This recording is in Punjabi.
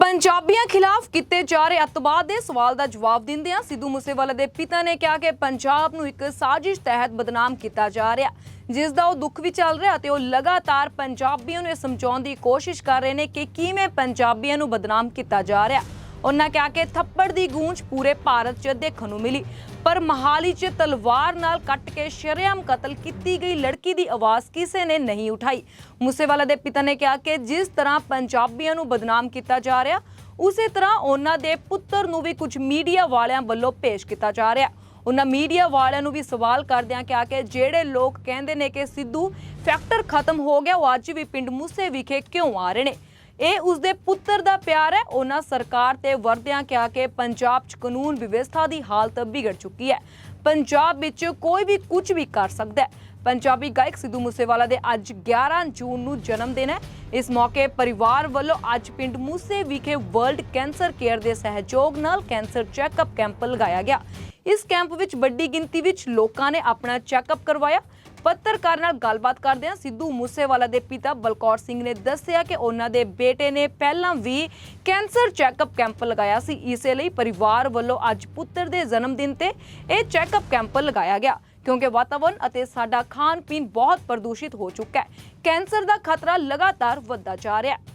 ਪੰਜਾਬੀਆਂ ਖਿਲਾਫ ਕੀਤੇ ਜਾ ਰਹੇ ਅਤਵਾਦ ਦੇ ਸਵਾਲ ਦਾ ਜਵਾਬ ਦਿੰਦਿਆਂ ਸਿੱਧੂ ਮੂਸੇਵਾਲਾ ਦੇ ਪਿਤਾ ਨੇ ਕਿਹਾ ਕਿ ਪੰਜਾਬ ਨੂੰ ਇੱਕ ਸਾਜ਼ਿਸ਼ ਤਹਿਤ ਬਦਨਾਮ ਕੀਤਾ ਜਾ ਰਿਹਾ ਜਿਸ ਦਾ ਉਹ ਦੁੱਖ ਵੀ ਚੱਲ ਰਿਹਾ ਤੇ ਉਹ ਲਗਾਤਾਰ ਪੰਜਾਬੀਆਂ ਨੂੰ ਇਹ ਸਮਝਾਉਣ ਦੀ ਕੋਸ਼ਿਸ਼ ਕਰ ਰਹੇ ਨੇ ਕਿ ਕਿਵੇਂ ਪੰਜਾਬੀਆਂ ਨੂੰ ਬਦਨਾਮ ਕੀਤਾ ਜਾ ਰਿਹਾ ਉਹਨਾਂ ਕਿਹਾ ਕਿ ਥੱਪੜ ਦੀ ਗੂੰਜ ਪੂਰੇ ਭਾਰਤ 'ਚ ਦੇਖਣ ਨੂੰ ਮਿਲੀ, ਪਰ ਮਹਾਲੀ 'ਚ ਤਲਵਾਰ ਨਾਲ ਕੱਟ ਕੇ ਸ਼ਰੇਆਮ ਕਤਲ ਕੀਤੀ ਗਈ ਲੜਕੀ ਦੀ ਆਵਾਜ਼ ਕਿਸੇ ਨੇ ਨਹੀਂ ਉਠਾਈ। ਮੂਸੇਵਾਲਾ ਦੇ ਪਿਤਾ ਨੇ ਕਿਹਾ ਕਿ ਜਿਸ ਤਰ੍ਹਾਂ ਪੰਜਾਬੀਆਂ ਨੂੰ ਬਦਨਾਮ ਕੀਤਾ ਜਾ ਰਿਹਾ, ਉਸੇ ਤਰ੍ਹਾਂ ਉਹਨਾਂ ਦੇ ਪੁੱਤਰ ਨੂੰ ਵੀ ਕੁਝ ਮੀਡੀਆ ਵਾਲਿਆਂ ਵੱਲੋਂ ਪੇਸ਼ ਕੀਤਾ ਜਾ ਰਿਹਾ। ਉਹਨਾਂ ਮੀਡੀਆ ਵਾਲਿਆਂ ਨੂੰ ਵੀ ਸਵਾਲ ਕਰਦਿਆਂ ਕਿਹਾ ਕਿ ਜਿਹੜੇ ਲੋਕ ਕਹਿੰਦੇ ਨੇ ਕਿ ਸਿੱਧੂ ਫੈਕਟਰ ਖਤਮ ਹੋ ਗਿਆ, ਉਹ ਅੱਜ ਵੀ ਪਿੰਡ ਮੂਸੇ ਵਿਖੇ ਕਿਉਂ ਆ ਰਹੇ ਨੇ? ਇਹ ਉਸਦੇ ਪੁੱਤਰ ਦਾ ਪਿਆਰ ਉਹਨਾਂ ਸਰਕਾਰ ਤੇ ਵਰਦਿਆਂ ਕਿਹਾ ਕਿ ਪੰਜਾਬ 'ਚ ਕਾਨੂੰਨ ਵਿਵਸਥਾ ਦੀ ਹਾਲਤ ਵਿਗੜ ਚੁੱਕੀ ਹੈ। ਪੰਜਾਬ ਵਿੱਚ ਕੋਈ ਵੀ ਕੁਝ ਵੀ ਕਰ ਸਕਦਾ ਹੈ। ਪੰਜਾਬੀ ਗਾਇਕ ਸਿੱਧੂ ਮੂਸੇਵਾਲਾ ਦੇ ਅੱਜ 11 ਜੂਨ ਨੂੰ ਜਨਮ ਦਿਨ ਹੈ। ਇਸ ਮੌਕੇ ਪਰਿਵਾਰ ਵੱਲੋਂ ਅੱਜ ਪਿੰਡ ਮੂਸੇ ਵਿਖੇ ਵਰਲਡ ਕੈਂਸਰ ਕੇਅਰ ਦੇ ਸਹਿਯੋਗ ਨਾਲ ਕੈਂਸਰ ਚੈੱਕਅਪ ਕੈਂਪ ਲਗਾਇਆ ਗਿਆ। ਇਸ ਕੈਂਪ ਵਿੱਚ ਵੱਡੀ ਗਿਣਤੀ ਵਿੱਚ ਲੋਕਾਂ ਨੇ ਆਪਣਾ ਚੈੱਕਅਪ ਕਰਵਾਇਆ। ਪੱਤਰਕਾਰ ਨਾਲ ਗੱਲਬਾਤ ਕਰਦਿਆਂ ਸਿੱਧੂ ਮੂਸੇਵਾਲਾ ਦੇ ਪਿਤਾ ਬਲਕੌਰ ਸਿੰਘ ਨੇ ਦੱਸਿਆ ਕਿ ਉਹਨਾਂ ਦੇ ਬੇਟੇ ਨੇ ਪਹਿਲਾਂ ਵੀ ਕੈਂਸਰ ਚੈੱਕਅਪ ਕੈਂਪ ਲਗਾਇਆ ਸੀ। ਇਸੇ ਲਈ ਪਰਿਵਾਰ ਵੱਲੋਂ ਅੱਜ ਪੁੱਤਰ ਦੇ ਜਨਮ ਦਿਨ ਤੇ ਇਹ ਚੈੱਕਅਪ ਕੈਂਪ ਲਗਾਇਆ ਗਿਆ, ਕਿਉਂਕਿ ਵਾਤਾਵਰਣ ਅਤੇ ਸਾਡਾ ਖਾਣ ਪੀਣ ਬਹੁਤ ਪ੍ਰਦੂਸ਼ਿਤ ਹੋ ਚੁੱਕਾ ਹੈ। ਕੈਂਸਰ ਦਾ ਖਤਰਾ ਲਗਾਤਾਰ ਵੱਧਦਾ ਜਾ ਰਿਹਾ ਹੈ।